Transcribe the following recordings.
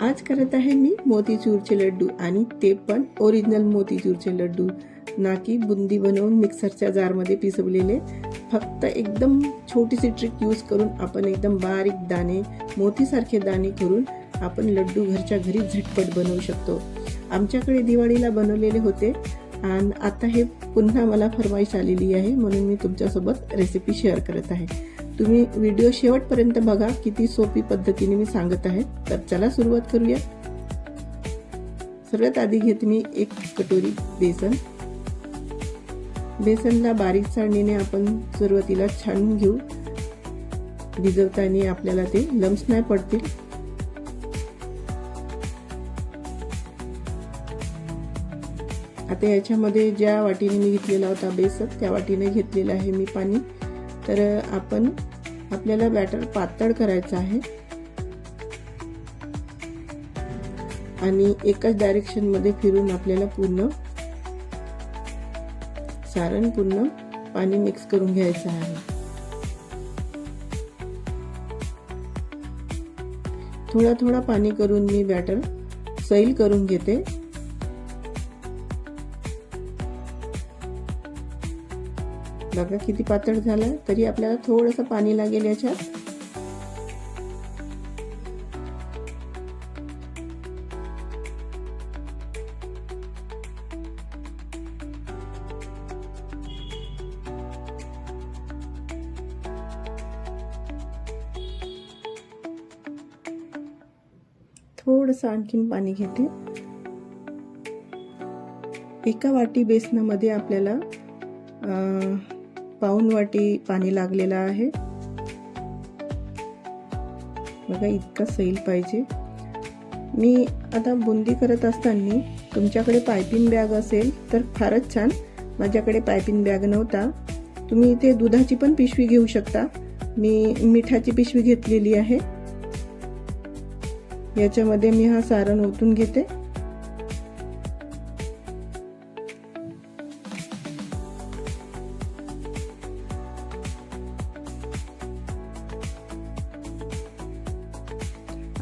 आज करत आहे मी मोतीचूरचे लड्डू आणि ते पण ओरिजिनल मोतीचूरचे लड्डू. ना की बुंदी बनवून मिक्सरच्या जारमध्ये पिसवलेले. फक्त एकदम छोटीशी ट्रिक यूज करून आपण एकदम बारीक दाणे मोतीसारखे दाणे करून आपण लड्डू घरच्या घरी झटपट बनवू शकतो. आमच्याकडे दिवाळीला बनवलेले होते. आणि आता हे पुन्हा मला फरमाईश आलेली आहे म्हणून मी तुमच्यासोबत रेसिपी शेअर करत आहे. तुम्ही व्हिडिओ शेवटपर्यंत बघा किती सोपी पद्धतीने मी सांगत आहे. तर चला सुरुवात करूया. सर्वात आधी घेते मी एक कटोरी बेसन. बेसनला बारीक चाळणीने आपण सुरुवातीला छान घेऊ. भिजवताना आपल्याला ते लम्स नाही पडतील. आता याच्यामध्ये ज्या वाटीने मी घेतलेला होता बेसन त्या वाटीने घेतलेलं आहे मी पाणी. तर आपण आपल्याला बॅटर पातळ करायचं आहे. आणि एकाच डायरेक्शनमध्ये फिरून आपल्याला पूर्ण सारण पूर्ण पाणी मिक्स करून घ्यायचं आहे. थोडा थोडा पाणी करून मी बॅटर सैल करून घेते. बघा किती पातळ झालं तरी आपल्याला थोडंसं पाणी लागेल याच्यात. थोडंसं आणखीन पाणी घेते. एका वाटी बेसनामध्ये आपल्याला पाऊन वाटी पाणी लागलेलं आहे. बघा इतका सैल पाहिजे. मी आता बुंदी करत असताना तुमच्याकडे पायपिंग बॅग असेल तर फारच छान. माझ्याकडे पायपिंग बॅग नव्हता. तुम्ही इथे दुधाची पण पिशवी घेऊ शकता. मी मिठाची पिशवी घेतलेली आहे. याच्यामध्ये मी हा सारण ओतून घेते.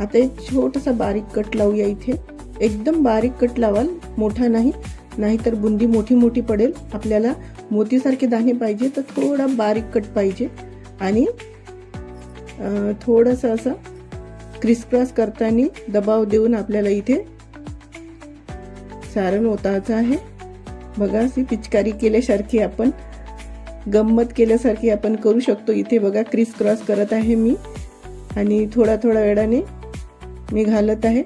आता एक छोटासा बारीक कट लावूया इथे. एकदम बारीक कट लावाल मोठा नाही. नाहीतर बुंदी मोठी मोठी पडेल. आपल्याला मोतीसारखे दाणे पाहिजे तर थोडा बारीक कट पाहिजे. आणि थोडंसं असं क्रिसक्रॉस करताना दबाव देऊन आपल्याला इथे सारण ओतायचं आहे. बघा अशी पिचकारी केल्यासारखी आपण गंमत केल्यासारखी आपण करू शकतो. इथे बघा क्रिस क्रॉस करत आहे मी. आणि थोडा थोडा वेळाने मी घालत आहे.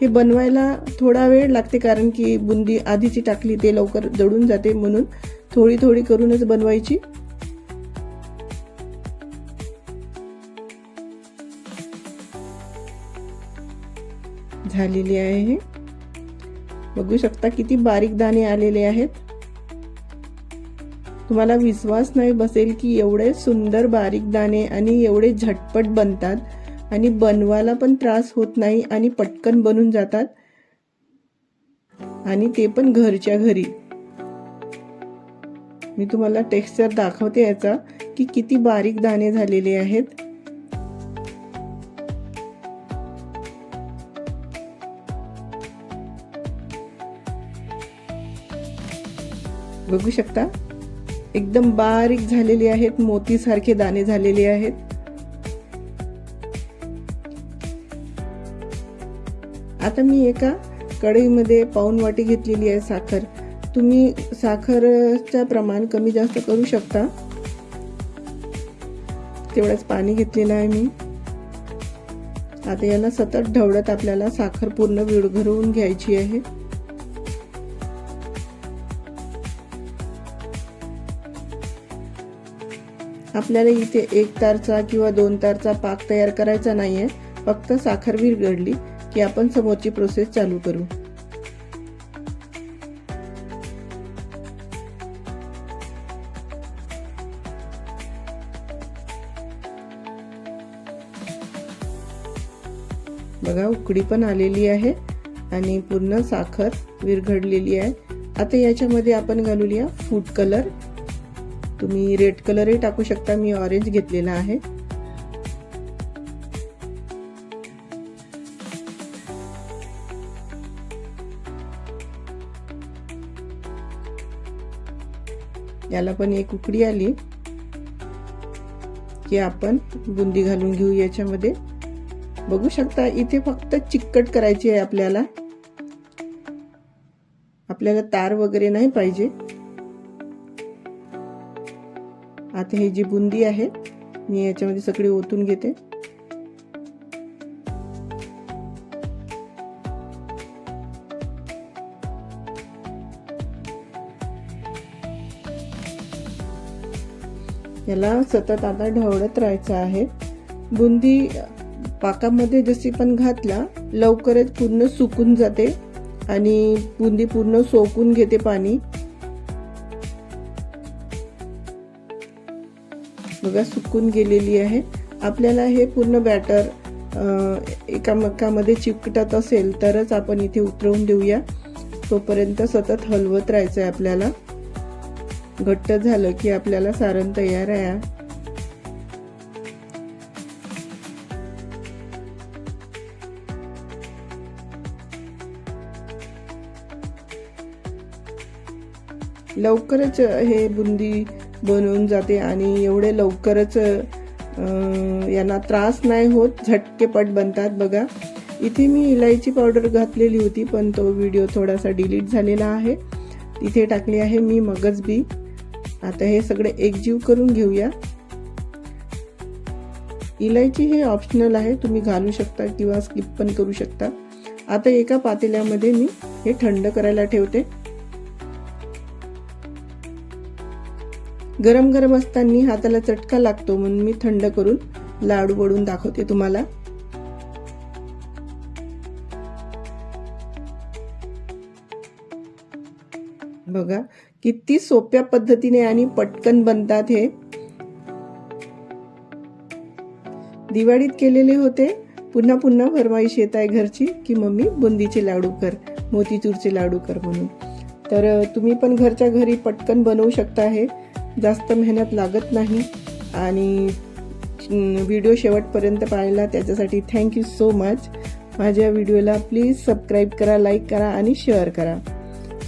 हे बनवायला थोडा वेळ लागते कारण की बुंदी आधीची टाकली ते लवकर जडून जाते म्हणून थोडी थोडी करूनच बनवायची. झालेली आहे हे. बघू शकता किती बारीक दाणे आलेले आहेत. तुम्हाला विश्वास नाही बसेल की एवढे सुंदर बारीक दाणे आणि एवढे झटपट बनतात. आणि बनवायला पण त्रास होत नाही आणि पटकन बनून जातात. आणि ते पण घरच्या घरी. मी तुम्हाला टेक्स्चर दाखवते याचा की किती बारीक दाणे झालेले आहेत. बघू शकता? एकदम बारीक झालेले आहेत मोतीसारखे दाणे झालेले आहेत. आता मी एका कढईमध्ये पाऊन वाटी घेतलेली आहे साखर. तुम्ही साखरचं प्रमाण कमी जास्त करू शकता. तेवढंच पाणी घेतलेलं आहे मी. आता याला सतत ढवळत आपल्याला साखर पूर्ण विरघळवून घ्यायची आहे. आपल्याला इथे एक तारचा किंवा दोन तारचा पाक तयार करायचा नाहीये. फक्त साखर विरघडली की आपण समोरची प्रोसेस चालू करू. बघा उकडी पण आलेली आहे आणि पूर्ण साखर विरघडलेली आहे. आता याच्यामध्ये आपण घालूया फूड कलर तुम्ही रेड कलरही टाकू शकता मी ऑरेंज घेतलेला आहे. याला पण एक उकडी आली की आपण बुंदी घालून घेऊ याच्यामध्ये. बघू शकता इथे फक्त चिकट करायची आहे आपल्याला. आपल्याला तार वगैरे नाही पाहिजे. आता ही जी बुंदी आहे मी याच्यामध्ये सगळी ओतून घेते. याला सतत आता ढवळत राहायचं आहे. बुंदी पाकामध्ये जशी पण घातला लवकरच पूर्ण सुकून जाते आणि बुंदी पूर्ण सोकून घेते पाणी. बघा सुकून गेलेली आहे. आपल्याला हे पूर्ण बॅटर एकामेकामध्ये चिकटत असेल तरच आपण इथे उतरवून देऊया. तोपर्यंत सतत हलवत राहायचं आहे आपल्याला. घट्ट झालं की आपल्याला सारण तयार आहे. लवकरच हे बुंदी बनवून जाते आणि एवढे लवकरच यांना त्रास नाही होत झटकेपट बनतात बघा. इथे मी इलायची पावडर घातलेली होती पण तो व्हिडिओ थोडासा डिलीट झालेला आहे. इथे टाकली आहे मी मगज बी आता हे सगळे एकजीव करून घेऊया. इलायची हे ऑप्शनल आहे तुम्ही घालू शकता किंवा स्किप पण करू शकता. आता एका पातेल्यामध्ये मी हे थंड करायला ठेवते. गरम गरम असताना हाताला चटका लागतो म्हणून मी थंड करून लाडू वडून दाखवते तुम्हाला. बघा किती सोप्या पद्धतीने आणि पटकन बनतात हे. दिवाळीत केलेले होते. पुन्हा पुन्हा फरमाईश येत आहे घरची की मम्मी बुंदीचे लाडू कर मोतीचूरचे लाडू कर म्हणून. तर तुम्ही पण घरच्या घरी पटकन बनवू शकता हे. जास्त मेहनत लागत नाही. आणि व्हिडिओ शेवटपर्यंत पाहिला त्याच्यासाठी थँक्यू सो मच माझ्या व्हिडिओला प्लीज सबस्क्राईब करा लाईक करा आणि शेअर करा.